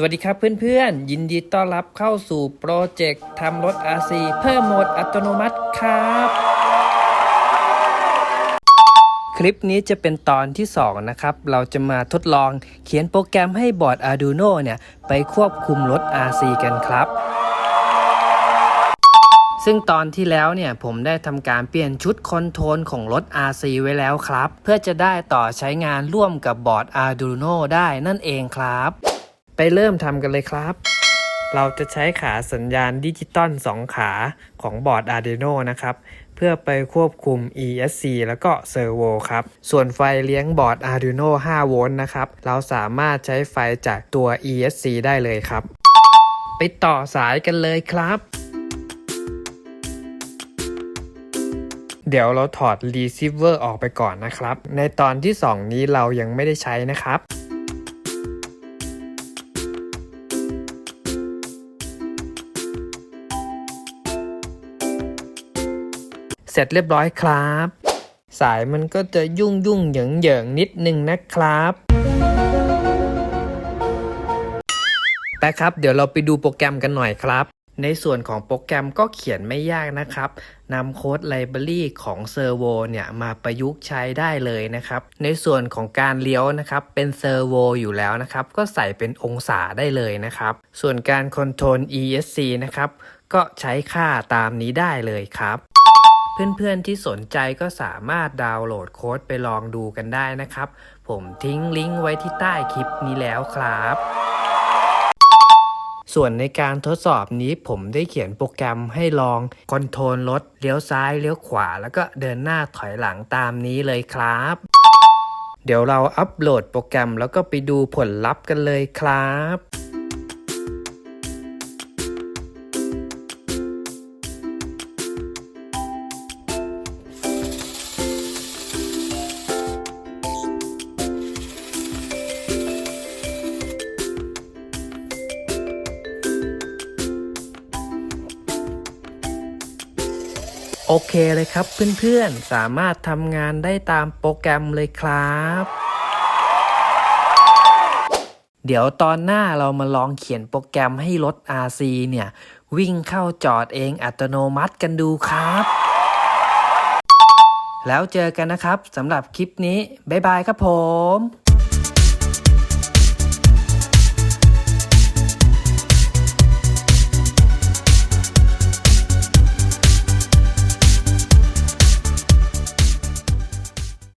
สวัสดีครับเพื่อนๆ ยินดีต้อนรับเข้าสู่โปรเจกต์ทำรถ RC เพิ่มโหมดอัตโนมัติครับ คลิปนี้จะเป็นตอนที่ 2 นะครับ เราจะมาทดลองเขียนโปรแกรมให้บอร์ด Arduino เนี่ยไปควบคุมรถ RC กันครับ ซึ่งตอนที่แล้วเนี่ยผมได้ทำการเปลี่ยนชุดคอนโทรลของรถ RC ไว้แล้วครับ เพื่อจะได้ต่อใช้งานร่วมกับบอร์ด Arduino ได้นั่นเองครับ ไปเริ่มทำกันเลยครับ เราจะใช้ขาสัญญาณดิจิตอล2 ขาของบอร์ด Arduino นะครับ เพื่อไปควบคุม ESC แล้วก็เซอร์โวครับ ส่วนไฟเลี้ยงบอร์ด Arduino 5 โวลต์นะครับ เราสามารถใช้ไฟจากตัว ESC ได้เลยครับ ไปต่อสายกันเลยครับเดี๋ยวเราถอด receiver ออกไปก่อนนะครับ ในตอนที่ 2 นี้เรายังไม่ได้ใช้นะครับ ร็จเรียบร้อยครับ สายมันก็จะยุ่งยุ่งเหยิงเหยิงนิดนึงนะครับไปครับ เดี๋ยวเราไปดูโปรแกรมกันหน่อยครับ ในส่วนของโปรแกรมก็เขียนไม่ยากนะครับนำโค้ดไลบรารีของเซอร์โวเนี่ยมาประยุกต์ใช้ได้เลยนะครับ ในส่วนของการเลี้ยวนะครับเป็นเซอร์โวอยู่แล้วนะครับ ก็ใส่เป็นองศาได้เลยนะครับ ส่วนการคอนโทรล ESC นะครับ ก็ใช้ค่าตามนี้ได้เลยครับ เพื่อนๆที่สนใจก็สามารถดาวน์โหลดโค้ดไปลองดูกันได้นะครับ ผมทิ้งลิงก์ไว้ที่ใต้คลิปนี้แล้วครับ ส่วนในการทดสอบนี้ผมได้เขียนโปรแกรมให้ลองคอนโทรลรถเลี้ยวซ้ายเลี้ยวขวา แล้วก็เดินหน้าถอยหลังตามนี้เลยครับ เดี๋ยวเราอัปโหลดโปรแกรมแล้วก็ไปดูผลลัพธ์กันเลยครับ โอเคเลยครับเพื่อนๆ สามารถทำงานได้ตามโปรแกรมเลยครับ เดี๋ยวตอนหน้าเรามาลองเขียนโปรแกรมให้รถ RC เนี่ย วิ่งเข้าจอดเองอัตโนมัติกันดูครับ แล้วเจอกันนะครับสำหรับคลิปนี้ บ๊ายบายครับผม